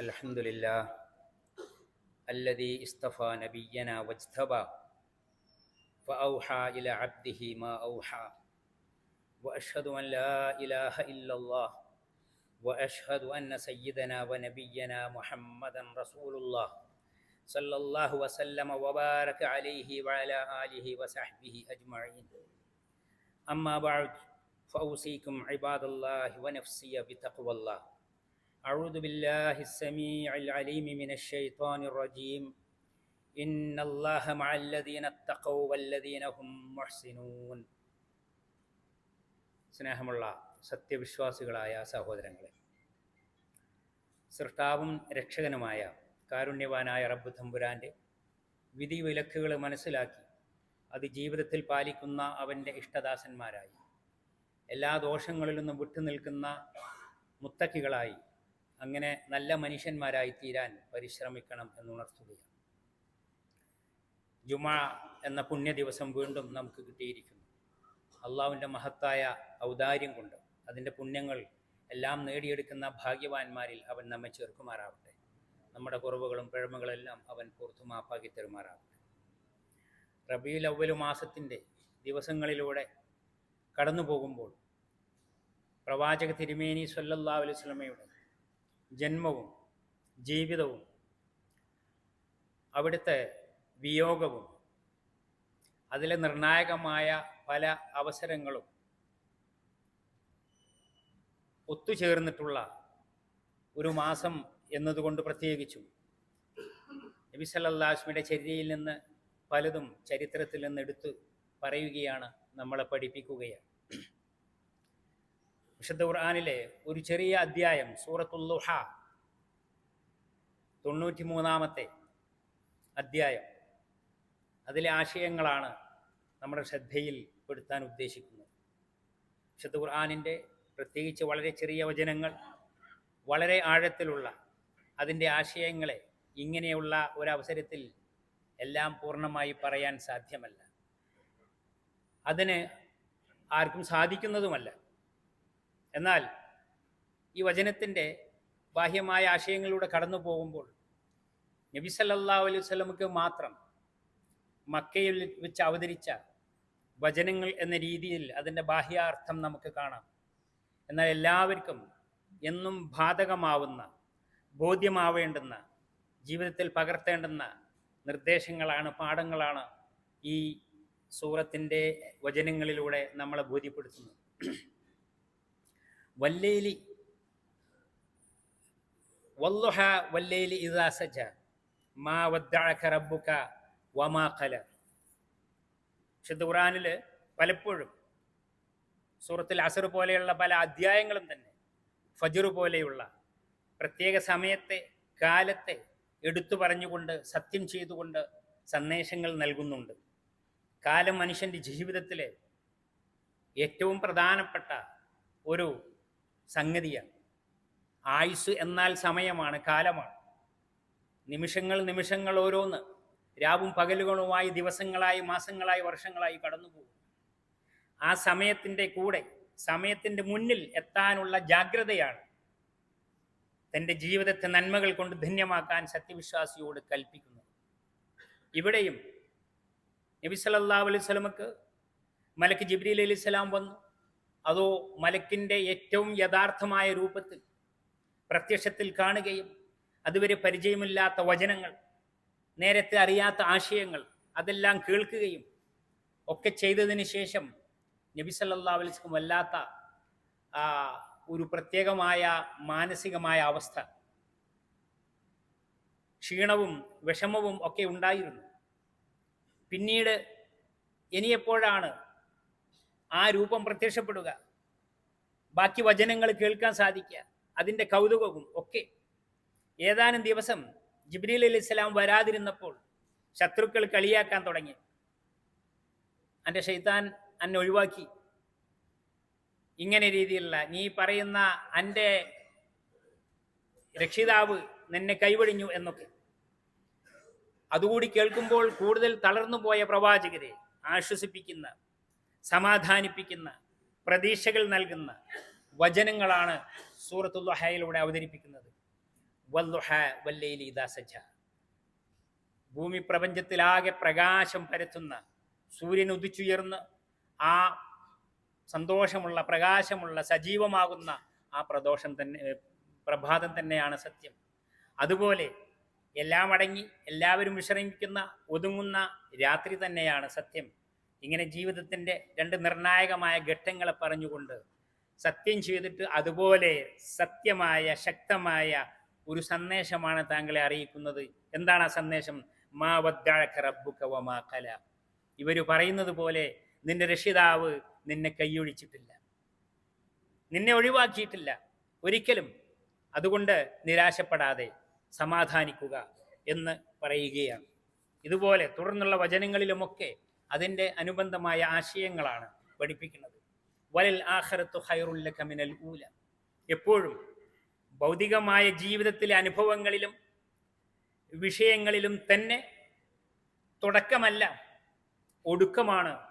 الحمد لله الذي اصطفى نبينا واجتبى فأوحى إلى عبده ما أوحى. وأشهد أن لا إله إلا الله. وأشهد أن سيدنا ونبينا محمدا رسول الله صلى الله وسلم وبارك عليه وعلى آله وصحبه أجمعين. أما بعد فأوصيكم عباد الله ونفسي بتقوى الله. أعوذ بالله السميع العليم من الشيطان الرجيم إن الله مع الذين اتقوا والذين هم محسنون സ്നേഹമുള്ള സത്യവിശ്വാസികളായ സഹോദരങ്ങളെ സൃഷ്ടാവും രക്ഷകനുമായ കാരുണ്യവാനായ റബ്ബ് തമ്പുരാൻ്റെ വിധി വിലക്കുകൾ മനസ്സിലാക്കി അത് ജീവിതത്തിൽ പാലിക്കുന്ന അവൻ്റെ ഇഷ്ടദാസന്മാരായി എല്ലാ ദോഷങ്ങളിൽ നിന്നും വിട്ടുനിൽക്കുന്ന മുത്തക്കികളായി അങ്ങനെ നല്ല മനുഷ്യന്മാരായി തീരാൻ പരിശ്രമിക്കണം എന്നുണർത്തുകയാണ്. ജുമാ എന്ന പുണ്യ ദിവസം വീണ്ടും നമുക്ക് കിട്ടിയിരിക്കുന്നു. അള്ളാവിന്റെ മഹത്തായ ഔദാര്യം കൊണ്ട് അതിന്റെ പുണ്യങ്ങൾ എല്ലാം നേടിയെടുക്കുന്ന ഭാഗ്യവാന്മാരിൽ അവൻ നമ്മെ ചേർക്കുമാറാവട്ടെ. നമ്മുടെ കുറവുകളും പിഴമകളെല്ലാം അവൻ പുറത്തു മാപ്പാക്കി തരുമാറാവട്ടെ. റബീൽ അവലു മാസത്തിന്റെ ദിവസങ്ങളിലൂടെ കടന്നു പോകുമ്പോൾ പ്രവാചക തിരുമേനി സല്ലല്ലാ അലൈഹി ജന്മവും ജീവിതവും അവിടുത്തെ വിയോഗവും അതിലെ നിർണായകമായ പല അവസരങ്ങളും ഒത്തുചേർന്നിട്ടുള്ള ഒരു മാസം എന്നതുകൊണ്ട് പ്രത്യേകിച്ചും നബി സല്ലാസ്മിയുടെ നിന്ന് പലതും ചരിത്രത്തിൽ നിന്ന് എടുത്ത് പറയുകയാണ് നമ്മളെ പഠിപ്പിക്കുകയാണ്. വിശുദ്ധ ഖുർആാനിലെ ഒരു ചെറിയ അധ്യായം സൂറത്തുല്ലുഹ തൊണ്ണൂറ്റി മൂന്നാമത്തെ അധ്യായം. അതിലെ ആശയങ്ങളാണ് നമ്മുടെ ശ്രദ്ധയിൽ പെടുത്താൻ ഉദ്ദേശിക്കുന്നത്. വിശുദ്ധ ഖുർആാനിന്റെ പ്രത്യേകിച്ച് വളരെ ചെറിയ വചനങ്ങൾ വളരെ ആഴത്തിലുള്ള അതിന്റെ ആശയങ്ങളെ ഇങ്ങനെയുള്ള ഒരവസരത്തിൽ എല്ലാം പൂർണമായി പറയാൻ സാധ്യമല്ല. അതിന് ആർക്കും സാധിക്കുന്നതുമല്ല. എന്നാൽ ഈ വചനത്തിന്റെ ബാഹ്യമായ ആശയങ്ങളിലൂടെ കടന്നു പോകുമ്പോൾ നബി സല്ലാ അലൈഹി സ്വലമുക്ക് മാത്രം മക്കയിൽ വെച്ച് അവതരിച്ച വചനങ്ങൾ എന്ന രീതിയിൽ അതിന്റെ ബാഹ്യാർത്ഥം നമുക്ക് കാണാം. എന്നാൽ എല്ലാവർക്കും എന്നും ബാധകമാവുന്ന ബോധ്യമാവേണ്ടുന്ന ജീവിതത്തിൽ പകർത്തേണ്ടുന്ന നിർദ്ദേശങ്ങളാണ് പാഠങ്ങളാണ് ഈ സൂറത്തിന്റെ വചനങ്ങളിലൂടെ നമ്മളെ ബോധ്യപ്പെടുത്തുന്നത്. വല്ലേലി. വല്ലുഹ വല്ലേലി ഇദാ സജ. മാ വദ്ദഅക റബ്ബുക വമാ ഖല. വിശുദ്ധ ഖുർആനിൽ പലപ്പോഴും സൂറത്തിൽ അസർ പോലെയുള്ള പല അധ്യായങ്ങളും തന്നെ ഫജർ പോലെയുള്ള പ്രത്യേക സമയത്തെ കാലത്തെ എടുത്തു പറഞ്ഞുകൊണ്ട് സത്യം ചെയ്തുകൊണ്ട് സന്ദേശങ്ങൾ നൽകുന്നുണ്ട്. കാലം മനുഷ്യന്റെ ജീവിതത്തിലെ ഏറ്റവും പ്രധാനപ്പെട്ട ഒരു സംഗതിയാണ്. ആയുസ് എന്നാൽ സമയമാണ് കാലമാണ്. നിമിഷങ്ങൾ നിമിഷങ്ങൾ ഓരോന്ന്. രാവും പകലുകളുമായി ദിവസങ്ങളായി മാസങ്ങളായി വർഷങ്ങളായി കടന്നുപോകും ആ സമയത്തിന്റെ കൂടെ സമയത്തിന്റെ മുന്നിൽ എത്താനുള്ള ജാഗ്രതയാണ് തന്റെ ജീവിതത്തെ നന്മകൾ കൊണ്ട് ധന്യമാക്കാൻ സത്യവിശ്വാസിയോട് കൽപ്പിക്കുന്നത്. ഇവിടെയും നബി സല്ലാ അലൈഹി മലക്ക് ജിബ്രീൽ അലൈഹി വന്നു. അതോ മലക്കിന്റെ ഏറ്റവും യഥാർത്ഥമായ രൂപത്തിൽ പ്രത്യക്ഷത്തിൽ കാണുകയും അതുവരെ പരിചയമില്ലാത്ത വചനങ്ങൾ നേരത്തെ അറിയാത്ത ആശയങ്ങൾ അതെല്ലാം കേൾക്കുകയും ഒക്കെ ചെയ്തതിന് ശേഷം നബി സല്ലാ അലിസ്ക്കും വല്ലാത്ത ഒരു പ്രത്യേകമായ മാനസികമായ അവസ്ഥ. ക്ഷീണവും വിഷമവും ഒക്കെ ഉണ്ടായിരുന്നു. പിന്നീട് ഇനിയെപ്പോഴാണ് ആ രൂപം പ്രത്യക്ഷപ്പെടുക. ബാക്കി വചനങ്ങൾ കേൾക്കാൻ സാധിക്കുക. അതിന്റെ കൗതുകവും ഒക്കെ. ഏതാനും ദിവസം ജിബ്രീൽ അലി ഇസ്ലാം വരാതിരുന്നപ്പോൾ ശത്രുക്കൾ കളിയാക്കാൻ തുടങ്ങി. എന്റെ ഷെയ്ത്താൻ അന്നെ ഒഴിവാക്കി. ഇങ്ങനെ രീതിയിലുള്ള നീ പറയുന്ന എന്റെ രക്ഷിതാവ് നിന്നെ കൈവഴിഞ്ഞു എന്നൊക്കെ. അതുകൂടി കേൾക്കുമ്പോൾ കൂടുതൽ തളർന്നു പോയ പ്രവാചകരെ ആശ്വസിപ്പിക്കുന്ന സമാധാനിപ്പിക്കുന്ന പ്രതീക്ഷകൾ നൽകുന്ന വചനങ്ങളാണ് സൂറത്തുൽ ഹയിലൂടെ അവതരിപ്പിക്കുന്നത്. ഭൂമി പ്രപഞ്ചത്തിലാകെ പ്രകാശം പരത്തുന്ന സൂര്യൻ ഉദിച്ചുയർന്ന് ആ സന്തോഷമുള്ള പ്രകാശമുള്ള സജീവമാകുന്ന ആ പ്രദോഷം തന്നെ പ്രഭാതം തന്നെയാണ് സത്യം. അതുപോലെ എല്ലാം അടങ്ങി എല്ലാവരും വിശ്രമിക്കുന്ന ഒതുങ്ങുന്ന രാത്രി തന്നെയാണ് സത്യം. ഇങ്ങനെ ജീവിതത്തിന്റെ രണ്ട് നിർണായകമായ ഘട്ടങ്ങളെ പറഞ്ഞുകൊണ്ട് സത്യം ചെയ്തിട്ട് അതുപോലെ സത്യമായ ശക്തമായ ഒരു സന്ദേശമാണ് താങ്കളെ അറിയിക്കുന്നത്. എന്താണ് ആ സന്ദേശം? മാ വദ്ദഅക റബ്ബുക വമാ ഖല ഇവർ പറയുന്നത് പോലെ നിന്റെ രക്ഷിതാവ് നിന്നെ കൈയൊഴിച്ചിട്ടില്ല. നിന്നെ ഒഴിവാക്കിയിട്ടില്ല. ഒരിക്കലും. അതുകൊണ്ട് നിരാശപ്പെടാതെ സമാധാനിക്കുക എന്ന് പറയുകയാണ്. ഇതുപോലെ തുടർന്നുള്ള വചനങ്ങളിലുമൊക്കെ അതിന്റെ അനുബന്ധമായ ആശയങ്ങളാണ് പഠിപ്പിക്കുന്നത്. വലൽ ആഖറത്തു ഹൈറുല്ല മിനൽ ഊല. എപ്പോഴും ഭൗതികമായ ജീവിതത്തിലെ അനുഭവങ്ങളിലും വിഷയങ്ങളിലും തന്നെ തുടക്കമല്ല ഒടുക്കമാണ്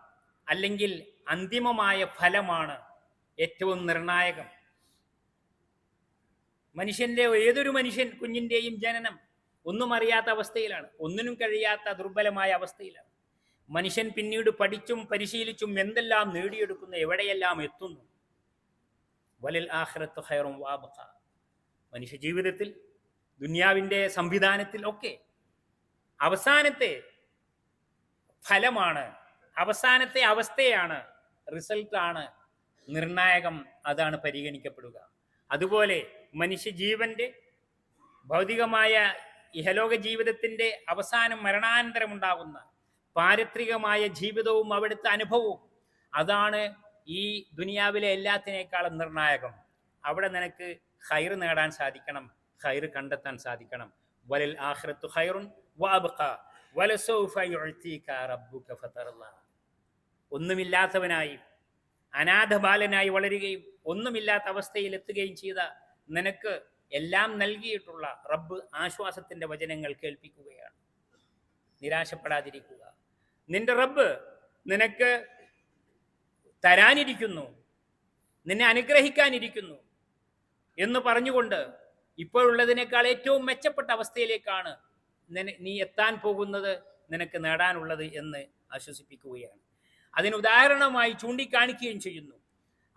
അല്ലെങ്കിൽ അന്തിമമായ ഫലമാണ് ഏറ്റവും നിർണായകം. മനുഷ്യന്റെ ഏതൊരു മനുഷ്യൻ കുഞ്ഞിന്റെയും ജനനം ഒന്നും അറിയാത്ത അവസ്ഥയിലാണ് ഒന്നിനും കഴിയാത്ത ദുർബലമായ അവസ്ഥയിലാണ്. മനുഷ്യൻ പിന്നീട് പഠിച്ചും പരിശീലിച്ചും എന്തെല്ലാം നേടിയെടുക്കുന്നു എവിടെയെല്ലാം എത്തുന്നു? വലിൽ ആഹ്റത്ത് ഹൈറും വാബഖ. മനുഷ്യ ജീവിതത്തിൽ ദുനിയാവിന്റെ സംവിധാനത്തിൽ ഒക്കെ അവസാനത്തെ ഫലമാണ് അവസാനത്തെ അവസ്ഥയാണ് റിസൾട്ടാണ് നിർണായകം അതാണ് പരിഗണിക്കപ്പെടുക. അതുപോലെ മനുഷ്യ മനുഷ്യജീവന്റെ ഭൗതികമായ ഇഹലോക ജീവിതത്തിന്റെ അവസാനം മരണാനന്തരമുണ്ടാകുന്ന പാരിത്രികമായ ജീവിതവും അവിടുത്തെ അനുഭവവും. അതാണ് ഈ ദുനിയാവിലെ എല്ലാത്തിനേക്കാളും നിർണായകം. അവിടെ നിനക്ക് ഹൈർ നേടാൻ സാധിക്കണം ഹൈർ കണ്ടെത്താൻ സാധിക്കണം. വലൽ ആഖിറത്തു ഹൈറുൻ ഒന്നുമില്ലാത്തവനായി അനാഥ ബാലനായി വളരുകയും ഒന്നുമില്ലാത്ത അവസ്ഥയിൽ എത്തുകയും ചെയ്ത നിനക്ക് എല്ലാം നൽകിയിട്ടുള്ള റബ്ബ് ആശ്വാസത്തിന്റെ വചനങ്ങൾ കേൾപ്പിക്കുകയാണ്. നിരാശപ്പെടാതിരിക്കുക. നിന്റെ റബ്ബ് നിനക്ക് തരാനിരിക്കുന്നു നിന്നെ അനുഗ്രഹിക്കാനിരിക്കുന്നു എന്ന് പറഞ്ഞുകൊണ്ട് ഇപ്പോഴുള്ളതിനേക്കാൾ ഏറ്റവും മെച്ചപ്പെട്ട അവസ്ഥയിലേക്കാണ് നീ എത്താൻ പോകുന്നത് നിനക്ക് നേടാനുള്ളത് എന്ന് ആശ്വസിപ്പിക്കുകയാണ്. അതിന് ഉദാഹരണമായി ചൂണ്ടിക്കാണിക്കുകയും ചെയ്യുന്നു.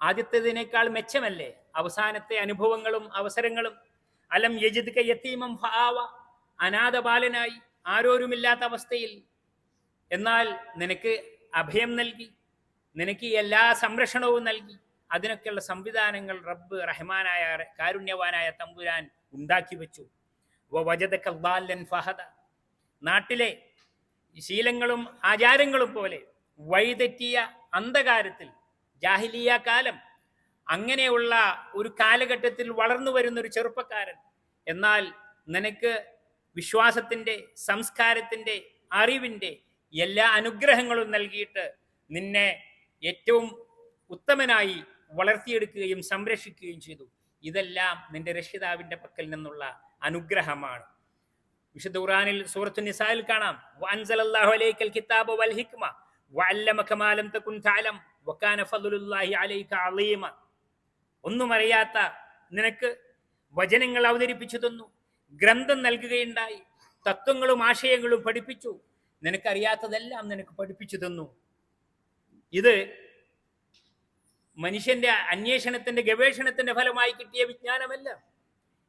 ആദ്യത്തേതിനേക്കാൾ മെച്ചമല്ലേ? അവസാനത്തെ അനുഭവങ്ങളും അവസരങ്ങളും. അലം യജിദ് കയ്യത്തീമം ഭാവ അനാഥ ബാലനായി ആരോരുമില്ലാത്ത അവസ്ഥയിൽ എന്നാൽ നിനക്ക് അഭയം നൽകി നിനക്ക് എല്ലാ സംരക്ഷണവും നൽകി അതിനൊക്കെയുള്ള സംവിധാനങ്ങൾ റബ്ബ് റഹ്മാനായ കാരുണ്യവാനായ തമ്പുരാൻ ഉണ്ടാക്കി വെച്ചു. ഫഹദ. നാട്ടിലെ ശീലങ്ങളും ആചാരങ്ങളും പോലെ വഴിതെറ്റിയ അന്ധകാരത്തിൽ ജാഹിലിയ കാലം അങ്ങനെയുള്ള ഒരു കാലഘട്ടത്തിൽ വളർന്നു വരുന്ന ഒരു ചെറുപ്പക്കാരൻ. എന്നാൽ നിനക്ക് വിശ്വാസത്തിന്റെ സംസ്കാരത്തിന്റെ അറിവിന്റെ എല്ലാ അനുഗ്രഹങ്ങളും നൽകിയിട്ട് നിന്നെ ഏറ്റവും ഉത്തമനായി വളർത്തിയെടുക്കുകയും സംരക്ഷിക്കുകയും ചെയ്തു. ഇതെല്ലാം നിന്റെ രക്ഷിതാവിന്റെ പക്കൽ നിന്നുള്ള അനുഗ്രഹമാണ്. വിശുദ്ധ ഖുറാനിൽ സൂറത്തു നിസായിൽ കാണാം. അലൈക്കൽ കിതാബ വൽ ഹിക്മ. തഅലം. വകാന ഒന്നും അറിയാത്ത നിനക്ക് വചനങ്ങൾ അവതരിപ്പിച്ചു തന്നു. ഗ്രന്ഥം നൽകുകയുണ്ടായി. തത്വങ്ങളും ആശയങ്ങളും പഠിപ്പിച്ചു. നിനക്കറിയാത്തതെല്ലാം നിനക്ക് പഠിപ്പിച്ചു തന്നു. ഇത് മനുഷ്യന്റെ അന്വേഷണത്തിന്റെ ഗവേഷണത്തിന്റെ ഫലമായി കിട്ടിയ വിജ്ഞാനമല്ല.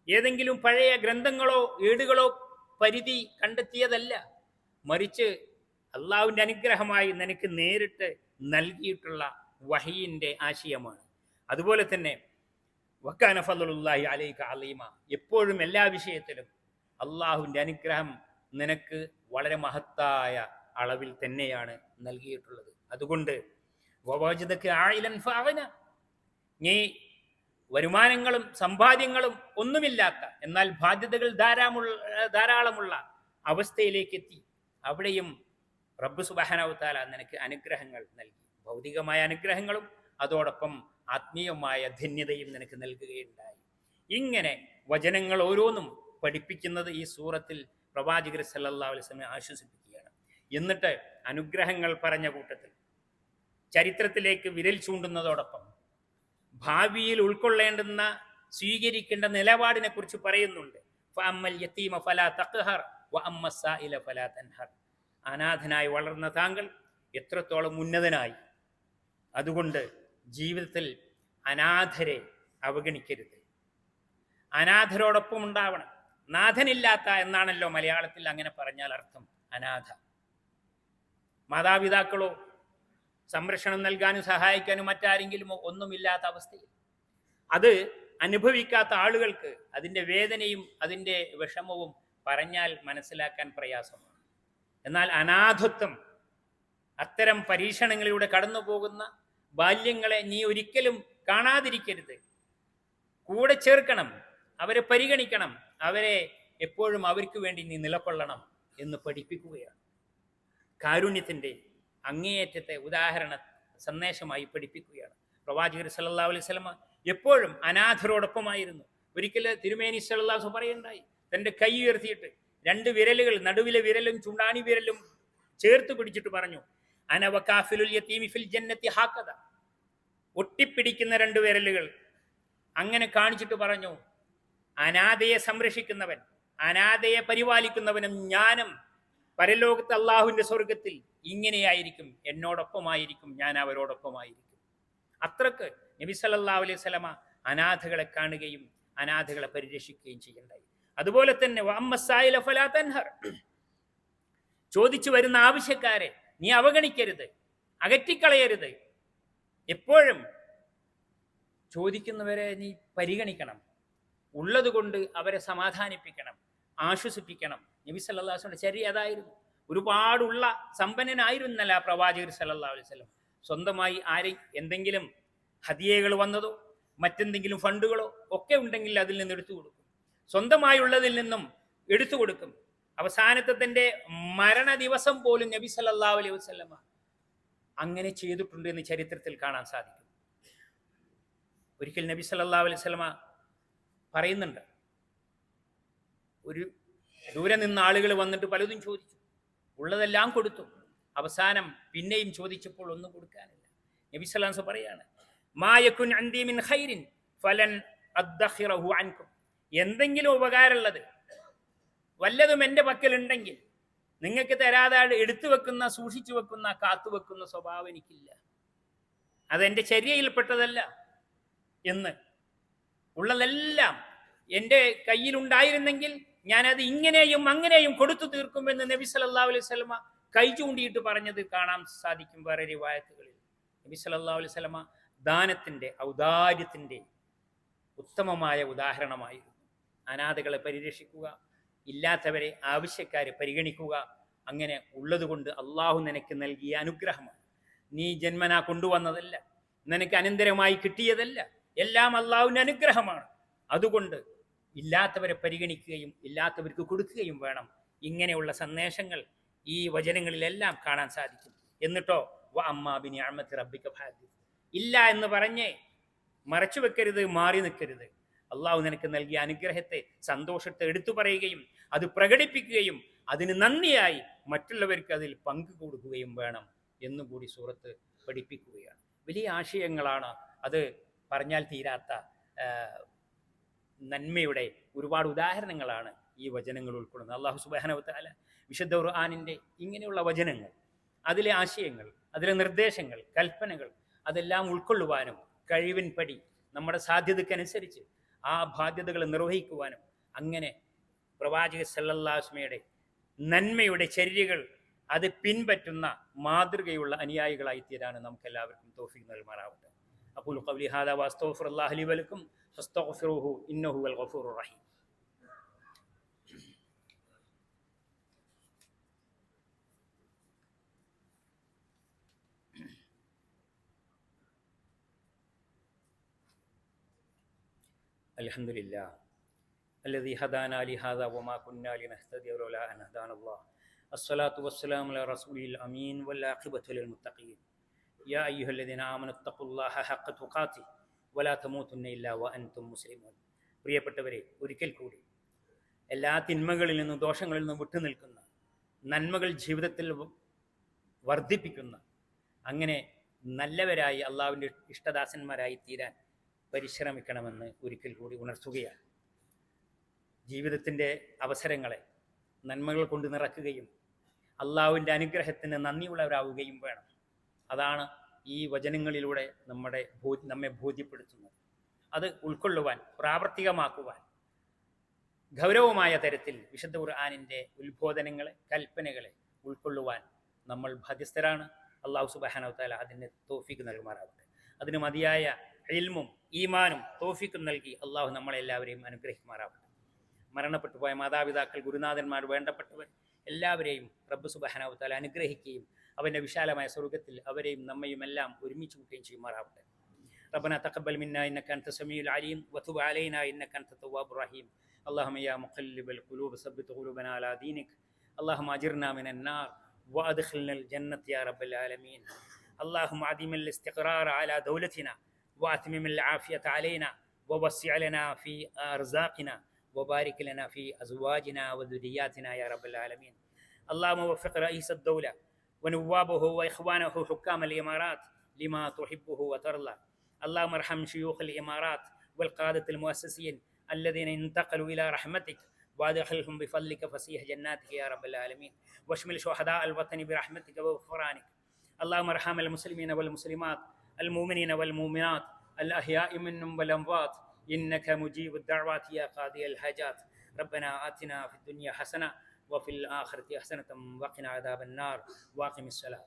ഏതെങ്കിലും പഴയ ഗ്രന്ഥങ്ങളോ ഏടുകളോ പരിധി കണ്ടെത്തിയതല്ല. മറിച്ച് അള്ളാഹുവിന്റെ അനുഗ്രഹമായി നിനക്ക് നേരിട്ട് നൽകിയിട്ടുള്ള വഹീന്റെ ആശയമാണ്. അതുപോലെ തന്നെ വക്കാന ഫലുല്ലാഹി അലൈക അലീമ. എപ്പോഴും എല്ലാ വിഷയത്തിലും അള്ളാഹുവിന്റെ അനുഗ്രഹം നിനക്ക് വളരെ മഹത്തായ അളവിൽ തന്നെയാണ് നൽകിയിട്ടുള്ളത്. അതുകൊണ്ട് വവാജിദക്ക് ആയിലൻ ഫഅവന. നീ വരുമാനങ്ങളും സമ്പാദ്യങ്ങളും ഒന്നുമില്ലാത്ത എന്നാൽ ബാധ്യതകൾ ധാരാമുള്ള ധാരാളമുള്ള അവസ്ഥയിലേക്ക് എത്തി. അവിടെയും റബ്ബ് സുബാനവത്താല നിനക്ക് അനുഗ്രഹങ്ങൾ നൽകി. ഭൗതികമായ അനുഗ്രഹങ്ങളും അതോടൊപ്പം ആത്മീയമായ ധന്യതയും നിനക്ക് നൽകുകയുണ്ടായി. ഇങ്ങനെ വചനങ്ങൾ ഓരോന്നും പഠിപ്പിക്കുന്നത് ഈ സൂറത്തിൽ പ്രവാചകർ സല്ലാ അലിസ്ലമെ ആശ്വസിപ്പിക്കുകയാണ്. എന്നിട്ട് അനുഗ്രഹങ്ങൾ പറഞ്ഞ കൂട്ടത്തിൽ ചരിത്രത്തിലേക്ക് വിരൽ ചൂണ്ടുന്നതോടൊപ്പം ഭാവിയിൽ ഉൾക്കൊള്ളേണ്ടുന്ന സ്വീകരിക്കേണ്ട നിലപാടിനെ കുറിച്ച് പറയുന്നുണ്ട് അനാഥനായി വളർന്ന താങ്കൾ എത്രത്തോളം ഉന്നതനായി. അതുകൊണ്ട് ജീവിതത്തിൽ അനാഥരെ അവഗണിക്കരുത്. അനാഥരോടൊപ്പം ഉണ്ടാവണം. നാഥനില്ലാത്ത എന്നാണല്ലോ മലയാളത്തിൽ അങ്ങനെ പറഞ്ഞാൽ അർത്ഥം. അനാഥ. മാതാപിതാക്കളോ സംരക്ഷണം നൽകാനും സഹായിക്കാനും മറ്റാരെങ്കിലും ഒന്നുമില്ലാത്ത അവസ്ഥയിൽ. അത് അനുഭവിക്കാത്ത ആളുകൾക്ക് അതിന്റെ വേദനയും അതിന്റെ വിഷമവും പറഞ്ഞാൽ മനസ്സിലാക്കാൻ പ്രയാസമാണ്. എന്നാൽ അനാഥത്വം അത്തരം പരീക്ഷണങ്ങളിലൂടെ കടന്നു പോകുന്ന ബാല്യങ്ങളെ നീ ഒരിക്കലും കാണാതിരിക്കരുത്. കൂടെ ചേർക്കണം അവരെ പരിഗണിക്കണം അവരെ എപ്പോഴും അവർക്ക് വേണ്ടി നീ നിലകൊള്ളണം എന്ന് പഠിപ്പിക്കുകയാണ്. കാരുണ്യത്തിന്റെ അങ്ങേയറ്റത്തെ ഉദാഹരണ സന്ദേശമായി പഠിപ്പിക്കുകയാണ്. പ്രവാചകർ സല്ലാ അലൈഹി സ്വലമ എപ്പോഴും അനാഥരോടൊപ്പമായിരുന്നു. ഒരിക്കൽ തിരുമേനി സല്ലല്ലാഹു പറയുണ്ടായി തന്റെ കൈ ഉയർത്തിയിട്ട് രണ്ട് വിരലുകൾ നടുവിലെ വിരലും ചുണ്ടാണി വിരലും ചേർത്ത് പിടിച്ചിട്ട് പറഞ്ഞു ഫിൽ ജന്നത്തി ഹാക്കത ഒട്ടിപ്പിടിക്കുന്ന രണ്ട് വിരലുകൾ അങ്ങനെ കാണിച്ചിട്ട് പറഞ്ഞു അനാഥയെ സംരക്ഷിക്കുന്നവൻ അനാഥയെ പരിപാലിക്കുന്നവനും ഞാനും പരലോകത്ത് അള്ളാഹുവിന്റെ സ്വർഗത്തിൽ ഇങ്ങനെയായിരിക്കും എന്നോടൊപ്പമായിരിക്കും ഞാൻ അവരോടൊപ്പമായിരിക്കും. അത്രയ്ക്ക് നബി സല്ലാ അലൈഹി സ്വലമ അനാഥകളെ കാണുകയും അനാഥകളെ പരിരക്ഷിക്കുകയും ചെയ്യണ്ടായി. അതുപോലെ തന്നെ. ചോദിച്ചു വരുന്ന ആവശ്യക്കാരെ നീ അവഗണിക്കരുത് അകറ്റിക്കളയരുത്. എപ്പോഴും ചോദിക്കുന്നവരെ നീ പരിഗണിക്കണം. ഉള്ളത് കൊണ്ട് അവരെ സമാധാനിപ്പിക്കണം ആശ്വസിപ്പിക്കണം. നബി സല്ലാസ്ലിന്റെ ചര്യ അതായിരുന്നു. ഒരുപാടുള്ള സമ്പന്നനായിരുന്നല്ല പ്രവാചകർ സല്ലാ അലൈഹി സ്വലം സ്വന്തമായി ആരെ എന്തെങ്കിലും ഹതിയകൾ വന്നതോ മറ്റെന്തെങ്കിലും ഫണ്ടുകളോ ഒക്കെ ഉണ്ടെങ്കിൽ അതിൽ നിന്ന് എടുത്തു കൊടുക്കും. സ്വന്തമായുള്ളതിൽ നിന്നും എടുത്തു കൊടുക്കും. അവസാനത്തെ മരണ ദിവസം പോലും നബി സല്ലാ അലൈഹി വസല്ലമ അങ്ങനെ ചെയ്തിട്ടുണ്ട് എന്ന് ചരിത്രത്തിൽ കാണാൻ സാധിക്കും. ഒരിക്കൽ നബി സല്ലാ അലൈഹി വസല്ലമ പറയുന്നുണ്ട്. ഒരു ദൂരെ നിന്ന് ആളുകൾ വന്നിട്ട് പലതും ചോദിച്ചു. ഉള്ളതെല്ലാം കൊടുത്തു. അവസാനം പിന്നെയും ചോദിച്ചപ്പോൾ ഒന്നും കൊടുക്കാനില്ല. നബി സലാംസ് പറയാണ് മായക്കുൻ അന്തിമിൻ മിൻ ഖൈരിൻ ഫലൻ അദ്ദഖിറഹു അൻകും. എന്തെങ്കിലും ഉപകാരമുള്ളത് വല്ലതും എന്റെ പക്കലുണ്ടെങ്കിൽ നിങ്ങൾക്ക് തരാതെ എടുത്തു വെക്കുന്ന സൂക്ഷിച്ചു വെക്കുന്ന കാത്തു വെക്കുന്ന സ്വഭാവം എനിക്കില്ല. അതെന്റെ ചര്യയിൽപ്പെട്ടതല്ല എന്ന് ഉള്ളതെല്ലാം എന്റെ കയ്യിലുണ്ടായിരുന്നെങ്കിൽ ഞാനത് ഇങ്ങനെയും അങ്ങനെയും കൊടുത്തു തീർക്കുമെന്ന് നബി സല്ലാ അലൈഹി സ്വലമ കൈ ചൂണ്ടിയിട്ട് പറഞ്ഞത് കാണാൻ സാധിക്കും വേറെ റിവായത്തുകളിൽ. നബി സല്ലാ അലൈഹി സ്വലമ ദാനത്തിന്റെ ഔദാര്യത്തിന്റെ ഉത്തമമായ ഉദാഹരണമായിരുന്നു. അനാഥകളെ പരിരക്ഷിക്കുക ഇല്ലാത്തവരെ ആവശ്യക്കാരെ പരിഗണിക്കുക അങ്ങനെ ഉള്ളതുകൊണ്ട് അള്ളാഹു നിനക്ക് നൽകിയ അനുഗ്രഹമാണ്. നീ ജന്മനാ കൊണ്ടുവന്നതല്ല നിനക്ക് അനന്തരമായി കിട്ടിയതല്ല എല്ലാം അള്ളാഹുവിന്റെ അനുഗ്രഹമാണ്. അതുകൊണ്ട് ഇല്ലാത്തവരെ പരിഗണിക്കുകയും ഇല്ലാത്തവർക്ക് കൊടുക്കുകയും വേണം ഇങ്ങനെയുള്ള സന്ദേശങ്ങൾ ഈ വചനങ്ങളിലെല്ലാം കാണാൻ സാധിക്കും. എന്നിട്ടോ വ അമ്മാബിനി അമ്മത്ത് റബ്ബിക്ക ഭാഗ്യം ഇല്ല എന്ന് പറഞ്ഞ് മറച്ചു വെക്കരുത് മാറി നിൽക്കരുത്. അള്ളാഹു നിനക്ക് നൽകിയ അനുഗ്രഹത്തെ സന്തോഷത്തെ എടുത്തു പറയുകയും അത് പ്രകടിപ്പിക്കുകയും അതിന് നന്ദിയായി മറ്റുള്ളവർക്ക് അതിൽ പങ്കു കൊടുക്കുകയും വേണം എന്നുകൂടി സൂറത്ത് പഠിപ്പിക്കുകയാണ്. വലിയ ആശയങ്ങളാണ് അത് പറഞ്ഞാൽ തീരാത്ത നന്മയുടെ ഒരുപാട് ഉദാഹരണങ്ങളാണ് ഈ വചനങ്ങൾ ഉൾക്കൊള്ളുന്നത്. അള്ളാഹു സുബാനവത്താല വിശുദ്ധ ഖുർആാനിന്റെ ഇങ്ങനെയുള്ള വചനങ്ങൾ അതിലെ ആശയങ്ങൾ അതിലെ നിർദ്ദേശങ്ങൾ കൽപ്പനകൾ അതെല്ലാം ഉൾക്കൊള്ളുവാനും കഴിവിൻ പടി നമ്മുടെ സാധ്യതയ്ക്കനുസരിച്ച് ആ ബാധ്യതകൾ നിർവഹിക്കുവാനും അങ്ങനെ പ്രവാചക സല്ലല്ലാസ്മയുടെ നന്മയുടെ ചര്യകൾ അത് പിൻപറ്റുന്ന മാതൃകയുള്ള അനുയായികളായി തീരാനും നമുക്ക് എല്ലാവർക്കും തോഫിക്ക് നൽകുമാറാവട്ടെ. أقول قولي هذا وأستغفر الله لي ولكم فاستغفروه إنه هو الغفور الرحيم. الحمد لله الذي هدانا لهذا وما كنا لنهتدي لولا أن هدانا الله. الصلاة والسلام على رسول الأمين والعاقبة للمتقين. يا أيها الذين آمنوا اتقوا الله حق تقاته ولا تموتن إلا وأنتم مسلمون പ്രിയപ്പെട്ടവരെ ഒരിക്കൽ കൂടി എല്ലാ തിന്മകളിൽ നിന്നും ദോഷങ്ങളിൽ നിന്നും വിട്ടുനിൽക്കുന്ന നന്മകൾ ജീവിതത്തിൽ വ- വർദ്ധിപ്പിക്കുന്ന അങ്ങനെ നല്ലവരായി അള്ളാഹുവിൻ്റെ ഇഷ്ടദാസന്മാരായി തീരാൻ പരിശ്രമിക്കണമെന്ന് ഒരിക്കൽ കൂടി ഉണർത്തുകയാണ് ജീവിതത്തിൻ്റെ അവസരങ്ങളെ നന്മകൾ കൊണ്ട് നിറക്കുകയും അള്ളാഹുവിൻ്റെ അനുഗ്രഹത്തിന് നന്ദിയുള്ളവരാവുകയും വേണം അതാണ് ഈ വചനങ്ങളിലൂടെ നമ്മുടെ നമ്മെ ബോധ്യപ്പെടുത്തുന്നത്. അത് ഉൾക്കൊള്ളുവാൻ പ്രാവർത്തികമാക്കുവാൻ ഗൗരവമായ തരത്തിൽ വിശുദ്ധ ഖുർആാനിന്റെ ഉത്ബോധനങ്ങളെ കൽപ്പനകളെ ഉൾക്കൊള്ളുവാൻ നമ്മൾ ബാധ്യസ്ഥരാണ്. അള്ളാഹു സുബാനവത്താല അതിന് തോഫിക്ക് നൽകുമാറാവട്ടെ അതിന് മതിയായ ഇൽമും ഈമാനും തോഫിക്കും നൽകി അള്ളാഹു നമ്മളെല്ലാവരെയും അനുഗ്രഹിക്കുമാറാവട്ടെ മരണപ്പെട്ടു പോയ മാതാപിതാക്കൾ ഗുരുനാഥന്മാർ വേണ്ടപ്പെട്ടവർ എല്ലാവരെയും റബ്ബ് സുബാനവത്താല അനുഗ്രഹിക്കുകയും അവൻ്റെ വിശാലമായ സ്വർഗത്തിൽ അവരെയും നമ്മയും എല്ലാം ഒരുമിച്ച് കൂട്ടുകയും ചെയ്യുമാറാവട്ടെ ربنا تقبل منا انك انت السميع العليم وتب علينا انك انت التواب الرحيم اللهم يا مقلب القلوب ثبت قلوبنا على دينك اللهم اجرنا من النار وادخلنا الجنه يا رب العالمين اللهم عدم الاستقرار على دولتنا واتمم العافيه علينا ووسع لنا في ارزاقنا وبارك لنا في أزواجنا وذرياتنا يا رب العالمين. اللهم وفق رئيس الدولة ونوابه وإخوانه حكام الإمارات لما تحبه وترضى. اللهم ارحم شيوخ الإمارات والقادة المؤسسين الذين انتقلوا إلى رحمتك وأدخلهم بفضلك فسيح جناتك يا رب العالمين. واشمل شهداء الوطن برحمتك وغفرانك. اللهم ارحم المسلمين والمسلمات المؤمنين والمؤمنات الأحياء منهم والأموات إنك مجيب الدعوات يا قاضي الحاجات. ربنا آتنا في الدنيا حسنة وفي الآخرة حسنة وقنا عذاب النار. واقم الصلاة.